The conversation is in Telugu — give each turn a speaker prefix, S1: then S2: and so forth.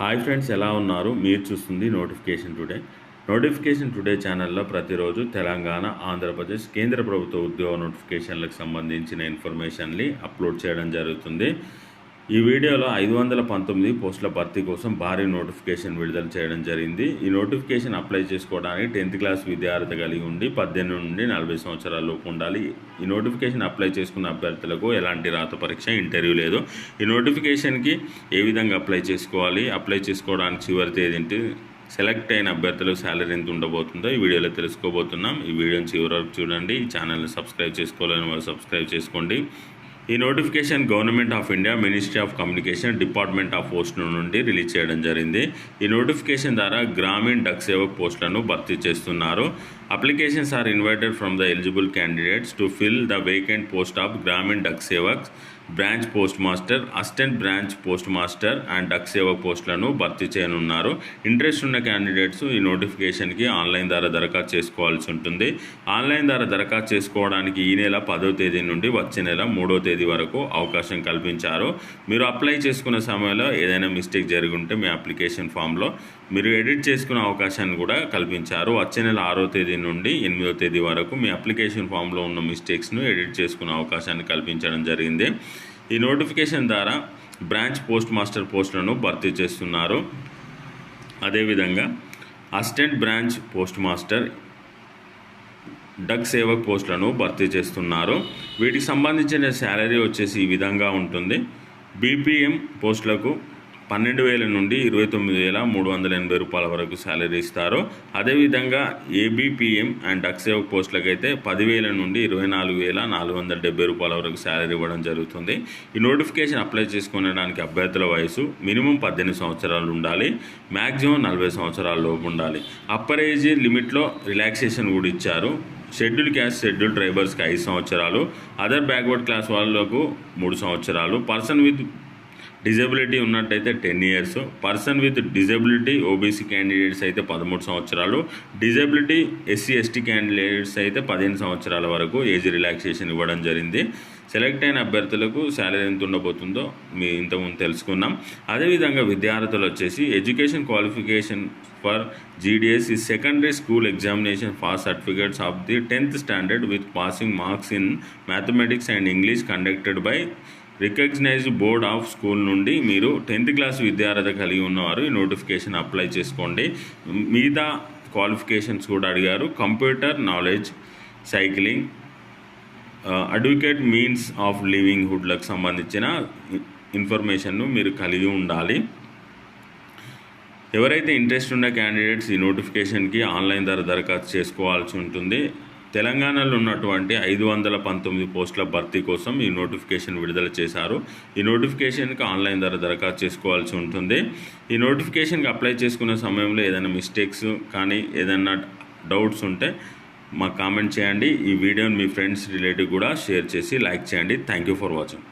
S1: హాయ్ ఫ్రెండ్స్ ఎలా ఉన్నారు? మీరు చూస్తుంది నోటిఫికేషన్ టుడే. నోటిఫికేషన్ టుడే ఛానల్లో ప్రతిరోజు తెలంగాణ ఆంధ్రప్రదేశ్ కేంద్ర ప్రభుత్వ ఉద్యోగ నోటిఫికేషన్లకు సంబంధించిన ఇన్ఫర్మేషన్ని అప్లోడ్ చేయడం జరుగుతుంది. ఈ వీడియోలో ఐదు వందల పంతొమ్మిది పోస్టుల భర్తీ కోసం భారీ నోటిఫికేషన్ విడుదల చేయడం జరిగింది. ఈ నోటిఫికేషన్ అప్లై చేసుకోవడానికి టెన్త్ క్లాస్ విద్యార్థి కలిగి ఉండి పద్దెనిమిది నుండి నలభై సంవత్సరాల లోపు ఉండాలి. ఈ నోటిఫికేషన్ అప్లై చేసుకున్న అభ్యర్థులకు ఎలాంటి రాత పరీక్ష ఇంటర్వ్యూ లేదు. ఈ నోటిఫికేషన్కి ఏ విధంగా అప్లై చేసుకోవాలి? అప్లై చేసుకోవడానికి చివరి తేదీ సెలెక్ట్ అయిన అభ్యర్థులకు శాలరీ ఎంత ఉండబోతుందో ఈ వీడియోలో తెలుసుకోబోతున్నాం. ఈ వీడియోని చివరి వరకు చూడండి. ఈ ఛానల్ని సబ్స్క్రైబ్ చేసుకోవాలని వాళ్ళు సబ్స్క్రైబ్ చేసుకోండి. ఈ notification government of India ministry of communication department of post నుండి రిలీజ్ చేయడం జరిగింది. ఈ నోటిఫికేషన్ ద్వారా గ్రామీణ డక్ సేవక్ పోస్టులను భర్తీ చేస్తున్నారు. Applications are invited from the eligible candidates to fill the vacant post of Gramin Dak Sevaks branch post master assistant branch post master and Dak Sevak పోస్టులను భర్తీ చేయనున్నారు. ఇంట్రెస్ట్ ఉన్న క్యాండిడేట్స్ ఈ నోటిఫికేషన్కి ఆన్లైన్ ద్వారా దరఖాస్తు చేసుకోవాల్సి ఉంటుంది. ఆన్లైన్ ద్వారా దరఖాస్తు చేసుకోవడానికి ఈ నెల పదో తేదీ నుండి వచ్చే నెల మూడో తేదీ వరకు అవకాశం కల్పించారు. మీరు అప్లై చేసుకున్న సమయంలో ఏదైనా మిస్టేక్ జరిగి ఉంటే మీ అప్లికేషన్ ఫామ్లో మీరు ఎడిట్ చేసుకునే అవకాశాన్ని కూడా కల్పించారు. వచ్చే నెల ఆరో తేదీ నుండి ఎనిమిదో తేదీ వరకు మీ అప్లికేషన్ ఫామ్లో ఉన్న మిస్టేక్స్ను ఎడిట్ చేసుకునే అవకాశాన్ని కల్పించడం జరిగింది. ఈ నోటిఫికేషన్ ద్వారా బ్రాంచ్ పోస్ట్ మాస్టర్ పోస్టులను భర్తీ చేస్తున్నారు. అదేవిధంగా assistant branch post master Dak Sevak పోస్టులను భర్తీ చేస్తున్నారు. వీటికి సంబంధించిన శాలరీ వచ్చేసి ఈ విధంగా ఉంటుంది. బీపీఎం పోస్టులకు పన్నెండు వేల నుండి ఇరవై తొమ్మిది వేల మూడు వందల ఎనభై రూపాయల వరకు శాలరీ ఇస్తారు. అదేవిధంగా ఏబిపిఎం అండ్ అక్సేవ పోస్టులకు పదివేల నుండి ఇరవై నాలుగు వేల నాలుగు వందల డెబ్బై రూపాయల వరకు శాలరీ ఇవ్వడం జరుగుతుంది. ఈ నోటిఫికేషన్ అప్లై చేసుకునేడానికి అభ్యర్థుల వయసు మినిమం పద్దెనిమిది సంవత్సరాలు ఉండాలి. మ్యాక్సిమం నలభై సంవత్సరాల లోపు ఉండాలి. అప్పర్ ఏజ్ లిమిట్లో రిలాక్సేషన్ కూడా ఇచ్చారు. షెడ్యూల్ క్యాస్ట్ షెడ్యూల్ ట్రైబర్స్కి ఐదు సంవత్సరాలు. అదర్ బ్యాక్వర్డ్ క్లాస్ వాళ్ళకు మూడు సంవత్సరాలు. పర్సన్ విత్ డిజబిలిటీ ఉన్నట్టయితే ten years. Person with disability OBC candidates అయితే పదమూడు సంవత్సరాలు. డిజబిలిటీ ఎస్సీ ఎస్టీ క్యాండిడేట్స్ అయితే పదిహేను సంవత్సరాల వరకు ఏజ్ రిలాక్సేషన్ ఇవ్వడం జరిగింది. సెలెక్ట్ అయిన అభ్యర్థులకు శాలరీ ఎంత ఉండబోతుందో మీ ఇంతకుముందు తెలుసుకున్నాం. అదేవిధంగా విద్యార్థులు వచ్చేసి ఎడ్యుకేషన్ క్వాలిఫికేషన్ ఫర్ జీడిఎస్ ఈ secondary school examination pass certificates of the tenth standard with passing marks in mathematics and English conducted by recognised board of school నుండి మీరు టెన్త్ క్లాస్ విద్యార్థి కలిగి ఉన్నవారు ఈ నోటిఫికేషన్ అప్లై చేసుకోండి. మిగతా క్వాలిఫికేషన్స్ కూడా అడిగారు. Computer knowledge cycling adequate means of living హుడ్లకు సంబంధించిన ఇన్ఫర్మేషన్ను మీరు కలిగి ఉండాలి. ఎవరైతే ఇంట్రెస్ట్ ఉన్న క్యాండిడేట్స్ ఈ నోటిఫికేషన్కి ఆన్లైన్ ద్వారా దరఖాస్తు చేసుకోవాల్సి ఉంటుంది తెలంగాణలో ఉన్నటువంటి ఐదు వందల పంతొమ్మిది పోస్టుల భర్తీ కోసం ఈ నోటిఫికేషన్ విడుదల చేశారు. ఈ నోటిఫికేషన్కి ఆన్లైన్ ద్వారా దరఖాస్తు చేసుకోవాల్సి ఉంటుంది. ఈ నోటిఫికేషన్కి అప్లై చేసుకునే సమయంలో ఏదైనా మిస్టేక్స్ కానీ ఏదైనా డౌట్స్ ఉంటే మాకు కామెంట్ చేయండి. ఈ వీడియోని మీ ఫ్రెండ్స్ రిలేటివ్ కూడా షేర్ చేసి లైక్ చేయండి. Thank you for watching.